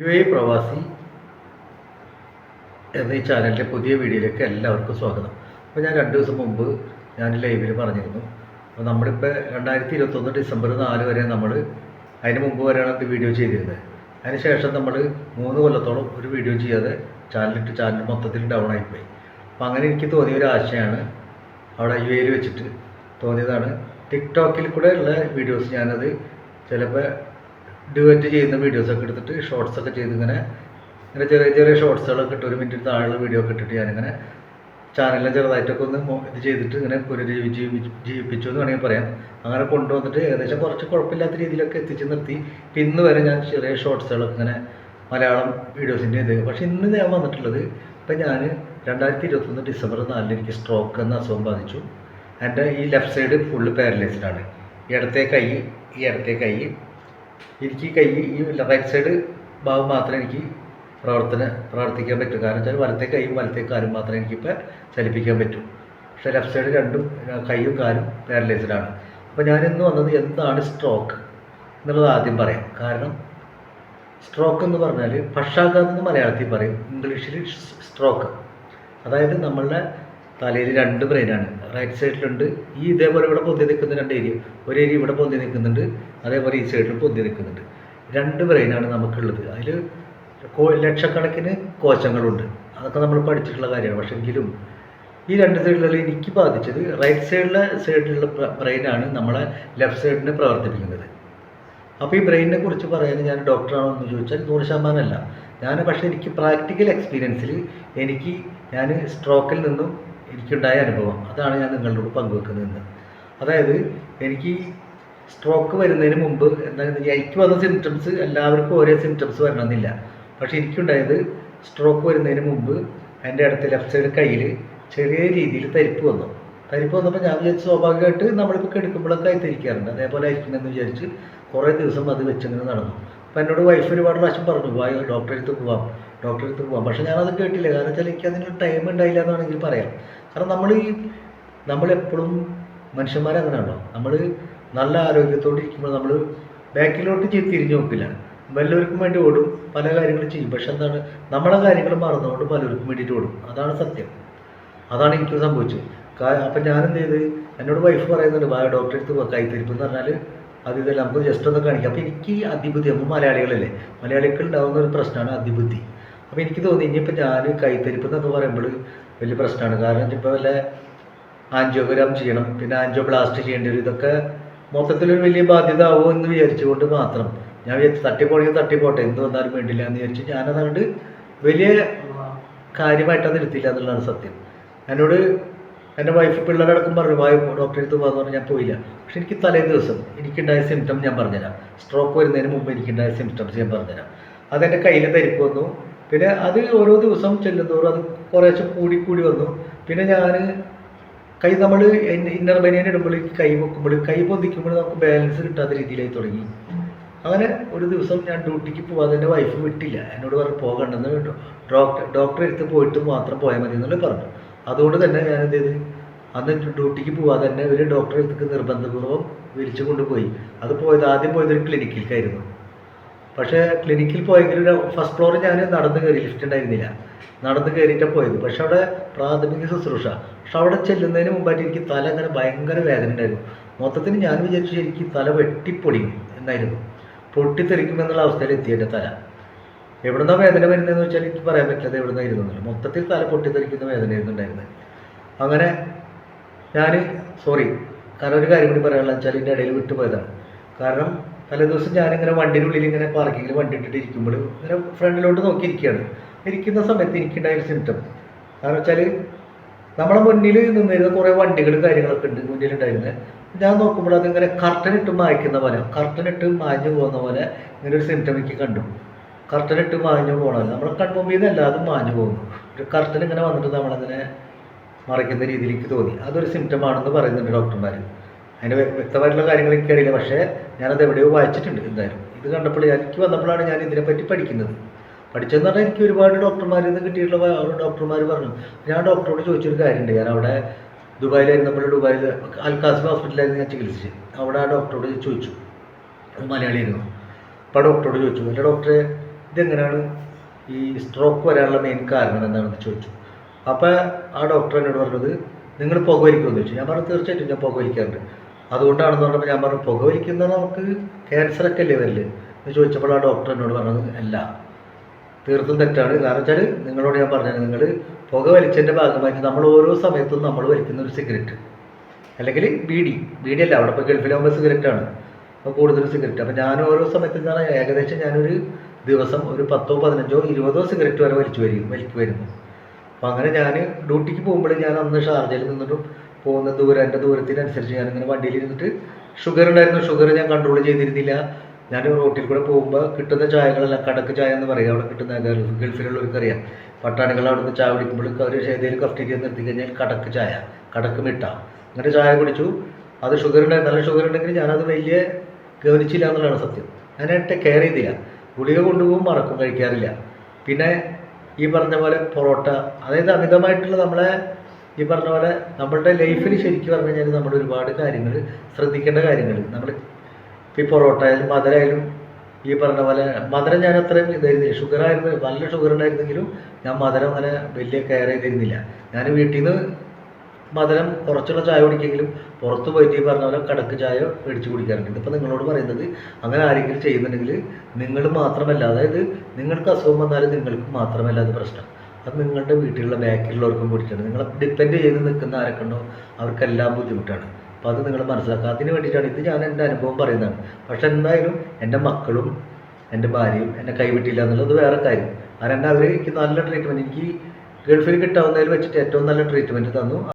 U A പ്രവാസി എന്ന ഈ ചാനലിന്റെ പുതിയ വീഡിയോയിലേക്ക് എല്ലാവർക്കും സ്വാഗതം. അപ്പോൾ ഞാൻ രണ്ട് ദിവസം മുമ്പ് ഞാൻ ലൈവിൽ പറഞ്ഞിരുന്നു. അപ്പോൾ നമ്മളിപ്പോൾ രണ്ടായിരത്തി ഇരുപത്തൊന്ന് ഡിസംബർ നാല് വരെ നമ്മൾ അതിന് മുമ്പ് വരെയാണ് വീഡിയോ ചെയ്തിരുന്നത്. അതിന് ശേഷം നമ്മൾ മൂന്ന് കൊല്ലത്തോളം ഒരു വീഡിയോ ചെയ്യാതെ ചാനലിട്ട് ചാനൽ മൊത്തത്തിൽ ഡൗൺ ആയിപ്പോയി. അപ്പോൾ അങ്ങനെ എനിക്ക് തോന്നിയ ഒരു ആശയമാണ് അവിടെ യു എയിൽ വെച്ചിട്ട് തോന്നിയതാണ്. ടിക്ടോക്കിൽ കൂടെ ഉള്ള വീഡിയോസ് ഞാനത് ചിലപ്പോൾ ഡുവറ്റ് ചെയ്യുന്ന വീഡിയോസൊക്കെ എടുത്തിട്ട് ഷോർട്സ് ഒക്കെ ചെയ്ത് ഇങ്ങനെ ഇങ്ങനെ ചെറിയ ചെറിയ ഷോർട്സുകളൊക്കെ ഇട്ട് ഒരു മിനിറ്റ് താഴെയുള്ള വീഡിയോ ഒക്കെ ഇട്ടിട്ട് ഞാനിങ്ങനെ ചാനലിനെ ചെറുതായിട്ടൊക്കെ ഒന്ന് ഇത് ചെയ്തിട്ട് ഇങ്ങനെ പുനരുജീവി ജീവി- ജീവിപ്പിച്ചു എന്ന് വേണമെങ്കിൽ പറയാം. അങ്ങനെ കൊണ്ടുവന്നിട്ട് ഏകദേശം കുറച്ച് കുഴപ്പമില്ലാത്ത രീതിയിലൊക്കെ എത്തിച്ച് നിർത്തി. ഇന്ന് വരെ ഞാൻ ചെറിയ ഷോർട്സുകളൊക്കെ ഇങ്ങനെ മലയാളം വീഡിയോസിന്റെ ഇത് പക്ഷേ ഇന്ന് ഞാൻ വന്നിട്ടുള്ളത് ഇപ്പം ഞാൻ രണ്ടായിരത്തി ഇരുപത്തൊന്ന് ഡിസംബർ നാലിന് എനിക്ക് സ്ട്രോക്ക് എന്ന അസുഖം ബാധിച്ചു. എന്റെ ഈ ലെഫ്റ്റ് സൈഡ് ഫുള്ള് പാരലൈസ്ഡാണ് ഇടത്തെ കൈ ഈ ഇടത്തെ കൈ എനിക്ക് കൈ ഈ റൈറ്റ് സൈഡ് ഭാഗം മാത്രമേ എനിക്ക് പ്രവർത്തന പ്രവർത്തിക്കാൻ പറ്റൂ. കാരണം വെച്ചാൽ വലത്തെ കൈയും വലത്തെ കാലും മാത്രമേ എനിക്കിപ്പോൾ ചലിപ്പിക്കാൻ പറ്റൂ. പക്ഷേ ലെഫ്റ്റ് സൈഡ് രണ്ടും കൈയും കാലും പാരലൈസ്ഡാണ് അപ്പോൾ ഞാൻ ഇന്ന് വന്നത് എന്താണ് സ്ട്രോക്ക് എന്നുള്ളത് ആദ്യം പറയാം. കാരണം സ്ട്രോക്ക് എന്ന് പറഞ്ഞാൽ പക്ഷാഘാതം എന്ന് മലയാളത്തിൽ പറയും. ഇംഗ്ലീഷിൽ സ്ട്രോക്ക് അതായത് നമ്മളുടെ തലയിൽ രണ്ട് ബ്രെയിനാണ് റൈറ്റ് സൈഡിലുണ്ട് ഈ ഇതേപോലെ ഇവിടെ പൊന്തി നിൽക്കുന്ന രണ്ട് ഏരിയ ഒരു ഏരിയ ഇവിടെ പൊന്തി നിൽക്കുന്നുണ്ട്. അതേപോലെ ഈ സൈഡിൽ പൊന്തി നിൽക്കുന്നുണ്ട്. രണ്ട് ബ്രെയിനാണ് നമുക്കുള്ളത്. അതിൽ ലക്ഷക്കണക്കിന് കോശങ്ങളുണ്ട്. അതൊക്കെ നമ്മൾ പഠിച്ചിട്ടുള്ള കാര്യമാണ്. പക്ഷേ എങ്കിലും ഈ രണ്ട് സൈഡിലുള്ള എനിക്ക് ബാധിച്ചത് റൈറ്റ് സൈഡിലെ സൈഡിലുള്ള ബ്രെയിനാണ് നമ്മളെ ലെഫ്റ്റ് സൈഡിനെ പ്രവർത്തിപ്പിക്കുന്നത്. അപ്പോൾ ഈ ബ്രെയിനിനെ കുറിച്ച് പറയാൻ ഞാൻ ഡോക്ടറാണോ എന്ന് ചോദിച്ചാൽ നൂറ് ശതമാനമല്ല ഞാൻ പക്ഷേ എനിക്ക് പ്രാക്ടിക്കൽ എക്സ്പീരിയൻസിൽ എനിക്ക് ഞാൻ സ്ട്രോക്കിൽ നിന്നും എനിക്കുണ്ടായ അനുഭവം. അതാണ് ഞാൻ നിങ്ങളോട് പങ്കുവെക്കുന്നത് അതായത് എനിക്ക് സ്ട്രോക്ക് വരുന്നതിന് മുമ്പ് വെച്ചാൽ എനിക്ക് വന്ന സിംറ്റംസ് എല്ലാവർക്കും ഒരേ സിംറ്റംസ് വരണമെന്നില്ല. പക്ഷേ എനിക്കുണ്ടായത് സ്ട്രോക്ക് വരുന്നതിന് മുമ്പ് എന്റെ അടുത്ത് ലെഫ്റ്റ് സൈഡ് കയ്യിൽ ചെറിയ രീതിയിൽ തരിപ്പ് വന്നു. തരിപ്പ് വന്നപ്പോൾ ഞാൻ വിചാരിച്ചു സ്വാഭാവികമായിട്ട് നമ്മളിപ്പോൾ കെടുക്കുമ്പോഴൊക്കെ ആയി തിരിക്കാറുണ്ട് അതേപോലെ ആയിരിക്കുമെന്ന് വിചാരിച്ച് കുറേ ദിവസം അത് വെച്ചിങ്ങനെ നടന്നു. അപ്പോൾ എന്നോട് വൈഫ് ഒരുപാട് പ്രാവശ്യം പറഞ്ഞു വായു ഡോക്ടറെ അടുത്ത് പോവാം ഡോക്ടറെ അടുത്ത് പോവാം. പക്ഷേ ഞാനത് കേട്ടില്ല. കാരണം വെച്ചാൽ എനിക്ക് അതിനൊരു ടൈം ഉണ്ടായില്ല എന്നാണെങ്കിൽ പറയാം. കാരണം നമ്മൾ ഈ നമ്മളെപ്പോഴും മനുഷ്യന്മാരങ്ങനെയാണല്ലോ നമ്മൾ നല്ല ആരോഗ്യത്തോടെ ഇരിക്കുമ്പോൾ നമ്മൾ ബാക്കിലോട്ട് തിരിഞ്ഞു നോക്കില്ല. വല്ലവർക്കും വേണ്ടി ഓടും പല കാര്യങ്ങളും ചെയ്യും. പക്ഷെ എന്താണ്? നമ്മളെ കാര്യങ്ങൾ മറന്നുകൊണ്ട് പലർക്കും വേണ്ടിയിട്ട് ഓടും. അതാണ് സത്യം. അതാണ് എനിക്ക് സംഭവിച്ചത്. അപ്പം ഞാൻ എന്ത് ചെയ്ത്? എന്നോട് വൈഫ് പറയുന്നുണ്ട് വായ ഡോക്ടറെ അടുത്ത് കൈത്തരിപ്പ് എന്ന് പറഞ്ഞാൽ അത് ഇതെല്ലാം നമുക്ക് ജസ്റ്റ് ഒന്ന് കാണിക്കാം. അപ്പോൾ എനിക്ക് അതിബുദ്ധി നമ്മൾ മലയാളികളല്ലേ? മലയാളികൾ ഉണ്ടാകുന്ന ഒരു പ്രശ്നമാണ് അതിബുദ്ധി. അപ്പോൾ എനിക്ക് തോന്നി ഇനിയിപ്പോൾ ഞാൻ കൈത്തരിപ്പ് എന്നൊക്കെ പറയുമ്പോൾ വലിയ പ്രശ്നമാണ്. കാരണം ഇപ്പോൾ വല്ല ആൻജിയോഗ്രാം ചെയ്യണം പിന്നെ ആൻജിയോ ബ്ലാസ്റ്റ് ചെയ്യേണ്ടി വരും. ഇതൊക്കെ മൊത്തത്തിലൊരു വലിയ ബാധ്യത ആവുമോ എന്ന് വിചാരിച്ചുകൊണ്ട് മാത്രം. ഞാൻ വിചാരിച്ചു തട്ടിപ്പോണെങ്കിൽ തട്ടിപ്പോട്ടെ എന്ത് വന്നാലും വേണ്ടില്ല എന്ന് വിചാരിച്ച് ഞാനതുകൊണ്ട് വലിയ കാര്യമായിട്ട് അത് എടുത്തില്ല എന്നുള്ളതാണ് സത്യം. എന്നോട് എന്റെ വൈഫ് പിള്ളേരടക്കം പറഞ്ഞു വായു ഡോക്ടറെ അടുത്ത് പോകാന്ന് പറഞ്ഞാൽ ഞാൻ പോയില്ല. പക്ഷെ എനിക്ക് തലേ ദിവസം എനിക്കുണ്ടായ സിംറ്റം ഞാൻ പറഞ്ഞുതരാം. സ്ട്രോക്ക് വരുന്നതിന് മുമ്പ് എനിക്കുണ്ടായ സിംറ്റംസ് ഞാൻ പറഞ്ഞുതരാം. അതെന്റെ കയ്യിൽ തരിപ്പ് വന്നു. പിന്നെ അത് ഓരോ ദിവസം ചെല്ലുന്തോറും അത് കുറേശ്ശെ കൂടി കൂടി വന്നു. പിന്നെ ഞാൻ കൈ നമ്മൾ ഇന്നർ ബനിയൻ ഇടുമ്പോൾ കൈ വെക്കുമ്പോൾ കൈ പൊന്തിക്കുമ്പോൾ നമുക്ക് ബാലൻസ് കിട്ടാത്ത രീതിയിലായി തുടങ്ങി. അങ്ങനെ ഒരു ദിവസം ഞാൻ ഡ്യൂട്ടിക്ക് പോകാതെ എന്റെ വൈഫ് വിട്ടില്ല. എന്നോട് പറഞ്ഞു പോകണ്ടെന്ന് ഡോക്ടർ ഡോക്ടറെ അടുത്ത് പോയിട്ട് മാത്രം പോയാൽ മതി എന്നുള്ളത് പറഞ്ഞു. അതുകൊണ്ട് തന്നെ ഞാൻ എന്ത് ചെയ്ത്? അന്ന് ഡ്യൂട്ടിക്ക് പോകാതെ തന്നെ ഒരു ഡോക്ടറെ അടുത്തേക്ക് നിർബന്ധപൂർവം വിളിച്ചു കൊണ്ടുപോയി. അത് പോയത് ആദ്യം പോയത് ഒരു ക്ലിനിക്കിലേക്കായിരുന്നു പക്ഷേ ക്ലിനിക്കിൽ പോയെങ്കിൽ ഒരു ഫസ്റ്റ് ഫ്ലോറിൽ ഞാൻ നടന്ന് കയറി ലിഫ്റ്റ് ഉണ്ടായിരുന്നില്ല. നടന്ന് കയറിയിട്ടാണ് പോയത്. പക്ഷെ അവിടെ പ്രാഥമിക ശുശ്രൂഷ. പക്ഷെ അവിടെ ചെല്ലുന്നതിന് മുമ്പായിട്ട് എനിക്ക് തല അങ്ങനെ ഭയങ്കര വേദന ഉണ്ടായിരുന്നു. മൊത്തത്തിൽ ഞാൻ വിചാരിച്ചു എനിക്ക് തല വെട്ടിപ്പൊടിയും എന്നായിരുന്നു. പൊട്ടിത്തെറിക്കും എന്നുള്ള അവസ്ഥയിൽ എത്തി എന്റെ തല. എവിടുന്നാ വേദന വരുന്നതെന്ന് വെച്ചാൽ എനിക്ക് പറയാൻ പറ്റില്ല എവിടുന്ന ഇരുന്നില്ല മൊത്തത്തിൽ തല പൊട്ടിത്തെറിക്കുന്ന വേദനയായിരുന്നു ഉണ്ടായിരുന്നത്. അങ്ങനെ ഞാൻ സോറി കാരണം ഒരു കാര്യം കൂടി പറയാനുള്ള വെച്ചാൽ ഇതിന്റെ ഇടയിൽ വിട്ടുപോയതാണ്. കാരണം തലേദിവസം ഞാനിങ്ങനെ വണ്ടിയുടെ ഉള്ളിൽ ഇങ്ങനെ പാർക്കിങ്ങിൽ വണ്ടി ഇട്ടിട്ട് ഇരിക്കുമ്പോൾ ഇങ്ങനെ ഫ്രണ്ടിലോട്ട് നോക്കിയിരിക്കുകയാണ് ഇരിക്കുന്ന സമയത്ത് എനിക്കുണ്ടായ ഒരു സിംറ്റം കാരണം വെച്ചാൽ നമ്മളെ മുന്നിൽ നിന്നിരുന്ന കുറേ വണ്ടികൾ കാര്യങ്ങളൊക്കെ ഉണ്ട് മുന്നിലുണ്ടായിരുന്നത് ഞാൻ നോക്കുമ്പോൾ അതിങ്ങനെ കർട്ടൻ ഇട്ട് മായ്ക്കുന്ന പോലെ കർട്ടൻ ഇട്ട് മാഞ്ഞു പോകുന്ന പോലെ ഇങ്ങനെ ഒരു സിംറ്റം എനിക്ക് കണ്ടു. കർട്ടൻ ഇട്ട് മാഞ്ഞു പോകണമല്ലോ നമ്മളെ കൺമുമ്പിൽ നിന്ന് എല്ലാതും മാഞ്ഞു പോകുന്നു. ഒരു കർട്ടൻ ഇങ്ങനെ വന്നിട്ട് നമ്മളങ്ങനെ മറയ്ക്കുന്ന രീതിയിൽ എനിക്ക് തോന്നി. അതൊരു സിംറ്റം ആണെന്ന് പറയുന്നുണ്ട് ഡോക്ടർമാർ അതിന്റെ വ്യ- വ്യക്തമായിട്ടുള്ള കാര്യങ്ങൾ എനിക്കറിയില്ല പക്ഷേ ഞാനത് എവിടെയോ വായിച്ചിട്ടുണ്ട് എന്തായാലും. ഇത് കണ്ടപ്പോൾ എനിക്ക് വന്നപ്പോഴാണ് ഞാൻ ഇതിനെപ്പറ്റി പഠിക്കുന്നത്. പഠിച്ചതെന്ന് പറഞ്ഞാൽ എനിക്ക് ഒരുപാട് ഡോക്ടർമാരിൽ നിന്ന് കിട്ടിയിട്ടുള്ള ഡോക്ടർമാർ പറഞ്ഞു. ഞാൻ ഡോക്ടറോട് ചോദിച്ചൊരു കാര്യമുണ്ട്. ഞാൻ അവിടെ ദുബായിലായിരുന്നപ്പോൾ ദുബായിൽ അൽക്കാസിം ഹോസ്പിറ്റലായിരുന്നു ഞാൻ ചികിത്സിച്ചത്. അവിടെ ആ ഡോക്ടറോട് ചോദിച്ചു. മലയാളിയായിരുന്നു. അപ്പോൾ ഡോക്ടറോട് ചോദിച്ചു. എന്റെ ഡോക്ടറെ ഇതെങ്ങനെയാണ് ഈ സ്ട്രോക്ക് വരാനുള്ള മെയിൻ കാരണം എന്താണെന്ന് ചോദിച്ചു. അപ്പോൾ ആ ഡോക്ടർ എന്നോട് പറഞ്ഞത് നിങ്ങൾ പുകവലിക്കുമെന്ന് ചോദിച്ചു. ഞാൻ പറഞ്ഞു തീർച്ചയായിട്ടും ഞാൻ പുകവലിക്കാറുണ്ട്. അതുകൊണ്ടാണെന്ന് പറഞ്ഞപ്പോൾ ഞാൻ പറഞ്ഞു പുകവലിക്കുന്ന നമുക്ക് ക്യാൻസറൊക്കെ അല്ലേ വരില്ലേ എന്ന് ചോദിച്ചപ്പോൾ ആ ഡോക്ടർ എന്നോട് പറഞ്ഞത് അല്ല തീർത്തും തെറ്റാണ്. കാരണം വെച്ചാൽ നിങ്ങളോട് ഞാൻ പറഞ്ഞത് നിങ്ങൾ പുക വലിച്ചതിന്റെ ഭാഗമായിട്ട് നമ്മൾ ഓരോ സമയത്തും നമ്മൾ വലിക്കുന്ന ഒരു സിഗരറ്റ് അല്ലെങ്കിൽ ബീഡി. ബീഡി അല്ല അവിടെ ഇപ്പോൾ ഗൾഫിലാകുമ്പോൾ സിഗരറ്റാണ് അപ്പോൾ കൂടുതൽ സിഗരറ്റ് അപ്പോൾ ഞാൻ ഓരോ സമയത്തും ഞാൻ ഏകദേശം ഞാനൊരു ദിവസം ഒരു പത്തോ പതിനഞ്ചോ ഇരുപതോ സിഗരറ്റ് വരെ വലിച്ചു വരും വലിക്കുമായിരുന്നു. അപ്പോൾ അങ്ങനെ ഞാൻ ഡ്യൂട്ടിക്ക് പോകുമ്പോൾ ഞാൻ അന്ന് ഷാർജയിൽ നിന്നിട്ടും പോകുന്ന ദൂരം എന്റെ ദൂരത്തിനനുസരിച്ച് ഞാനിങ്ങനെ വണ്ടിയിൽ ഇരുന്നിട്ട് ഷുഗർ ഉണ്ടായിരുന്നു. ഷുഗർ ഞാൻ കൺട്രോൾ ചെയ്തിരുന്നില്ല. ഞാൻ റോട്ടിൽ കൂടെ പോകുമ്പോൾ കിട്ടുന്ന ചായകളെല്ലാം കടക്ക് ചായ എന്ന് പറയും. അവിടെ കിട്ടുന്ന ഗൾഫ് ഗൾഫിലുള്ളവർക്ക് അറിയാം. പട്ടാണികൾ അവിടെ നിന്ന് ചായ കുടിക്കുമ്പോൾ അവർ ഏതെങ്കിലും കഫ്റ്റീരിയ നിർത്തി കഴിഞ്ഞാൽ കടക്ക് ചായ കടക്ക് മിട്ട. അങ്ങനെ ചായ കുടിച്ചു. അത് ഷുഗർ ഉണ്ടായി. നല്ല ഷുഗർ ഉണ്ടെങ്കിൽ ഞാനത് വലിയ ഗവനിച്ചില്ല എന്നുള്ളതാണ് സത്യം. ഞാനായിട്ട് കെയർ ചെയ്തില്ല. ഗുളിക കൊണ്ടുപോകും മറക്കും കഴിക്കാറില്ല. പിന്നെ ഈ പറഞ്ഞ പോലെ പൊറോട്ട അതായത് അമിതമായിട്ടുള്ള നമ്മളെ ഈ പറഞ്ഞ പോലെ നമ്മളുടെ ലൈഫിൽ ശരിക്കും പറഞ്ഞു കഴിഞ്ഞാൽ നമ്മൾ ഒരുപാട് കാര്യങ്ങൾ ശ്രദ്ധിക്കേണ്ട കാര്യങ്ങൾ നമ്മൾ ഈ പൊറോട്ട ആയാലും മധുരമായാലും ഈ പറഞ്ഞ പോലെ മധുരം ഞാൻ അത്രയും ഇതായിരുന്നില്ല. ഷുഗർ ആയിരുന്നു നല്ല ഷുഗർ ഉണ്ടായിരുന്നെങ്കിലും ഞാൻ മധുരം അങ്ങനെ വലിയ കെയർ ചെയ്തിരുന്നില്ല. ഞാൻ വീട്ടിൽ നിന്ന് മധുരം കുറച്ചുള്ള ചായ കുടിക്കെങ്കിലും പുറത്ത് പോയിട്ട് ഈ പറഞ്ഞ പോലെ കടക്ക് ചായ മേടിച്ച് കുടിക്കാറുണ്ട്. ഇതിപ്പോൾ നിങ്ങളോട് പറയുന്നത് അങ്ങനെ ആരെങ്കിലും ചെയ്യുന്നുണ്ടെങ്കിൽ നിങ്ങൾ മാത്രമല്ല അതായത് നിങ്ങൾക്ക് അസുഖം വന്നാലും നിങ്ങൾക്ക് മാത്രമല്ല അത് പ്രശ്നം. അത് നിങ്ങളുടെ വീട്ടിലുള്ള ബാക്കിലുള്ളവർക്കും കൂടിയിട്ടാണ് നിങ്ങൾ ഡിപ്പെൻഡ് ചെയ്ത് നിൽക്കുന്ന ആരൊക്കെയുണ്ടോ അവർക്കെല്ലാം ബുദ്ധിമുട്ടാണ്. അപ്പോൾ അത് നിങ്ങൾ മനസ്സിലാക്കുക. അതിന് വേണ്ടിയിട്ടാണ് ഇത് ഞാൻ എന്റെ അനുഭവം പറയുന്നതാണ് പക്ഷെ എന്തായാലും എന്റെ മക്കളും എന്റെ ഭാര്യയും എന്നെ കൈവിട്ടില്ല എന്നുള്ളത് വേറെ കാര്യം. കാരണം അവർ എനിക്ക് നല്ല ട്രീറ്റ്മെന്റ് എനിക്ക് ഗൾഫിൽ കിട്ടാവുന്നതിൽ വെച്ചിട്ട് ഏറ്റവും നല്ല ട്രീറ്റ്മെന്റ് തന്നു.